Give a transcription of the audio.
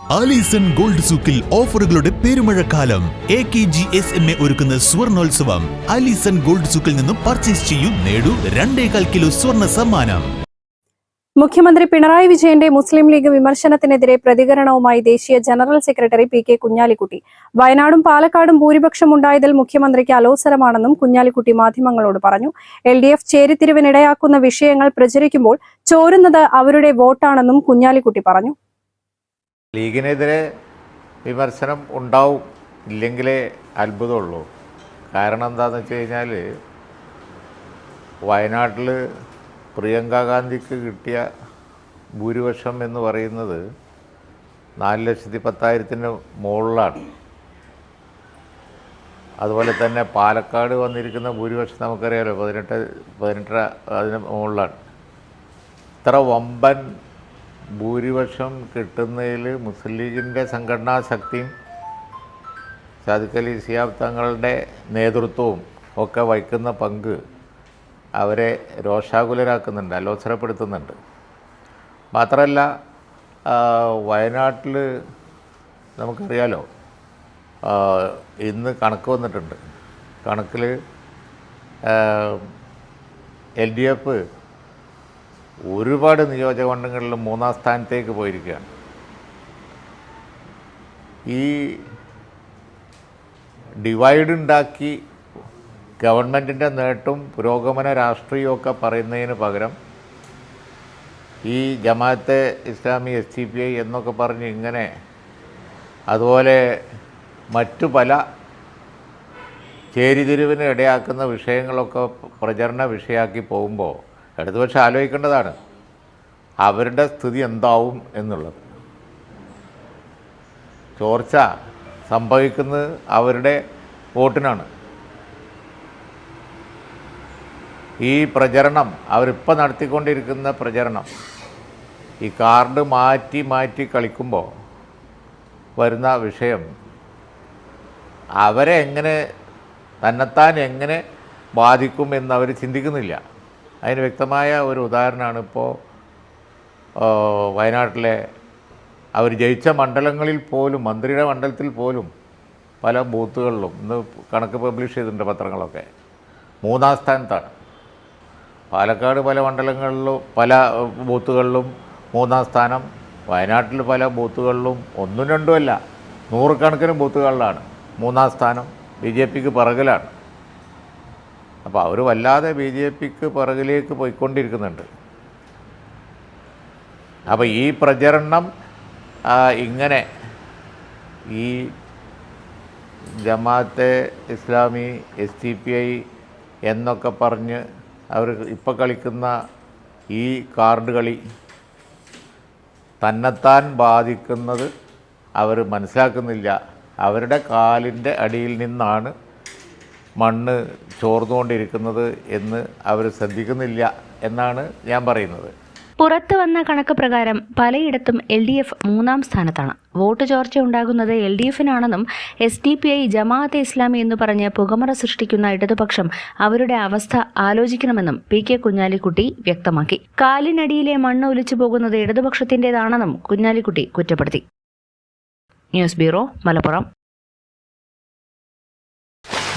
Alison gold സൂക്കിൽ ഓഫറുകളുടെ പെരുമഴക്കാലം. A K G S M A ഒരുക്കുന്ന സ്വർണോത്സവം. ആലീസൺ ഗോൾഡ് സൂക്കിൽ നിന്നും പർച്ചേസ് ചെയ്യൂ നേടൂ രണ്ടേകാൽ കിലോ സ്വർണ സമ്മാനം. മുഖ്യമന്ത്രി പിണറായി വിജയന്റെ മുസ്ലിം ലീഗ് വിമർശനത്തിനെതിരെ പ്രതികരണവുമായി ദേശീയ general secretary P K Kunhalikutty. വയനാടും പാലക്കാടും ഭൂരിപക്ഷം ഉണ്ടായതിൽ മുഖ്യമന്ത്രിക്ക് അലോസരമാണെന്നും കുഞ്ഞാലിക്കുട്ടി മാധ്യമങ്ങളോട് പറഞ്ഞു. എൽ ഡി എഫ് ചേരിതിരിവിനിടയാക്കുന്ന വിഷയങ്ങൾ പ്രചരിക്കുമ്പോൾ ചോരുന്നത് അവരുടെ വോട്ടാണെന്നും കുഞ്ഞാലിക്കുട്ടി പറഞ്ഞു. ലീഗിനെതിരെ വിമർശനം ഉണ്ടാവും ഇല്ലെങ്കിലേ അത്ഭുതമുള്ളൂ. കാരണം എന്താണെന്ന് വെച്ച് കഴിഞ്ഞാൽ വയനാട്ടിൽ പ്രിയങ്ക ഗാന്ധിക്ക് കിട്ടിയ ഭൂരിപക്ഷം എന്ന് പറയുന്നത് നാല് ലക്ഷത്തി പത്തായിരത്തിന് മുകളിലാണ്. അതുപോലെ തന്നെ പാലക്കാട് വന്നിരിക്കുന്ന ഭൂരിപക്ഷം നമുക്കറിയാമല്ലോ പതിനെട്ട് പതിനെട്ടര അതിന് മുകളിലാണ്. ഇത്ര വമ്പൻ ഭൂരിപക്ഷം കിട്ടുന്നതിൽ മുസ്ലിം ലീഗിന്റെ സംഘടനാ ശക്തിയും സാദിഖലി സിയാബ് തങ്ങളുടെ നേതൃത്വവും ഒക്കെ വഹിക്കുന്ന പങ്ക് അവരെ രോഷാകുലരാക്കുന്നുണ്ട് അലോസരപ്പെടുത്തുന്നുണ്ട്. മാത്രമല്ല വയനാട്ടിൽ നമുക്കറിയാലോ ഇന്ന് കണക്ക് വന്നിട്ടുണ്ട്. കണക്കിൽ എൽ ഡി എഫ് ഒരുപാട് നിയോജക മണ്ഡലങ്ങളിൽ മൂന്നാം സ്ഥാനത്തേക്ക് പോയിരിക്കുകയാണ്. ഈ ഡിവൈഡ് ഉണ്ടാക്കി ഗവൺമെന്റിന്റെ നേട്ടം പുരോഗമന രാഷ്ട്രീയമൊക്കെ പറയുന്നതിന് പകരം ഈ Jamaat-e Islami S D P I എന്നൊക്കെ പറഞ്ഞ് ഇങ്ങനെ അതുപോലെ മറ്റു പല ചേരിതിരിവിന് ഇടയാക്കുന്ന വിഷയങ്ങളൊക്കെ പ്രചരണ വിഷയമാക്കി പോകുമ്പോൾ ഇടതുപക്ഷം ആലോചിക്കേണ്ടതാണ് അവരുടെ സ്ഥിതി എന്താവും എന്നുള്ളത്. ചോർച്ച സംഭവിക്കുന്നത് അവരുടെ വോട്ടിനാണ്. ഈ പ്രചരണം അവരിപ്പോൾ നടത്തിക്കൊണ്ടിരിക്കുന്ന പ്രചരണം ഈ കാർഡ് മാറ്റി മാറ്റി കളിക്കുമ്പോൾ വരുന്ന വിഷയം അവരെ എങ്ങനെ തന്നെത്താൻ എങ്ങനെ ബാധിക്കും എന്നവർ ചിന്തിക്കുന്നില്ല. അതിന് വ്യക്തമായ ഒരു ഉദാഹരണമാണ് ഇപ്പോൾ വയനാട്ടിലെ അവർ ജയിച്ച മണ്ഡലങ്ങളിൽ പോലും മന്ത്രിയുടെ മണ്ഡലത്തിൽ പോലും പല ബൂത്തുകളിലും ഇന്ന് കണക്ക് പബ്ലിഷ് ചെയ്തിട്ടുണ്ട് പത്രങ്ങളൊക്കെ. മൂന്നാം സ്ഥാനത്താണ്. പാലക്കാട് പല മണ്ഡലങ്ങളിലും പല ബൂത്തുകളിലും മൂന്നാം സ്ഥാനം. വയനാട്ടിൽ പല ബൂത്തുകളിലും ഒന്നും രണ്ടുമല്ല നൂറുകണക്കിന് ബൂത്തുകളിലാണ് മൂന്നാം സ്ഥാനം. ബി ജെ പിക്ക് പിറകിലാണ്. അപ്പോൾ അവർ വല്ലാതെ ബി ജെ പിക്ക് പിറകിലേക്ക് പോയിക്കൊണ്ടിരിക്കുന്നുണ്ട്. അപ്പോൾ ഈ പ്രചരണം ഇങ്ങനെ ഈ Jamaat-e Islami S D P I എന്നൊക്കെ പറഞ്ഞ് അവർ ഇപ്പോൾ കളിക്കുന്ന ഈ കാർഡ് കളി തന്നെത്താൻ ബാധിക്കുന്നത് അവർ മനസ്സിലാക്കുന്നില്ല. അവരുടെ കാലിന്റെ അടിയിൽ നിന്നാണ് മണ്ണ് ചോർന്നുകൊണ്ടിരിക്കുന്നത് എന്ന് അവർ ശ്രദ്ധിക്കുന്നില്ല എന്നാണ് ഞാൻ പറയുന്നത്. പുറത്തു വന്ന കണക്ക് പ്രകാരം പലയിടത്തും എൽ ഡി എഫ് മൂന്നാം സ്ഥാനത്താണ്. വോട്ട് ചോർച്ച ഉണ്ടാകുന്നത് L D എഫിനാണെന്നും S D P I Jamaat-e Islami എന്ന് പറഞ്ഞ് പുകമറ സൃഷ്ടിക്കുന്ന ഇടതുപക്ഷം അവരുടെ അവസ്ഥ ആലോചിക്കണമെന്നും പി കെ കുഞ്ഞാലിക്കുട്ടി വ്യക്തമാക്കി. കാലിനടിയിലെ മണ്ണ് ഒലിച്ചു പോകുന്നത് ഇടതുപക്ഷത്തിന്റേതാണെന്നും കുഞ്ഞാലിക്കുട്ടി കുറ്റപ്പെടുത്തി. News bureau Malappuram.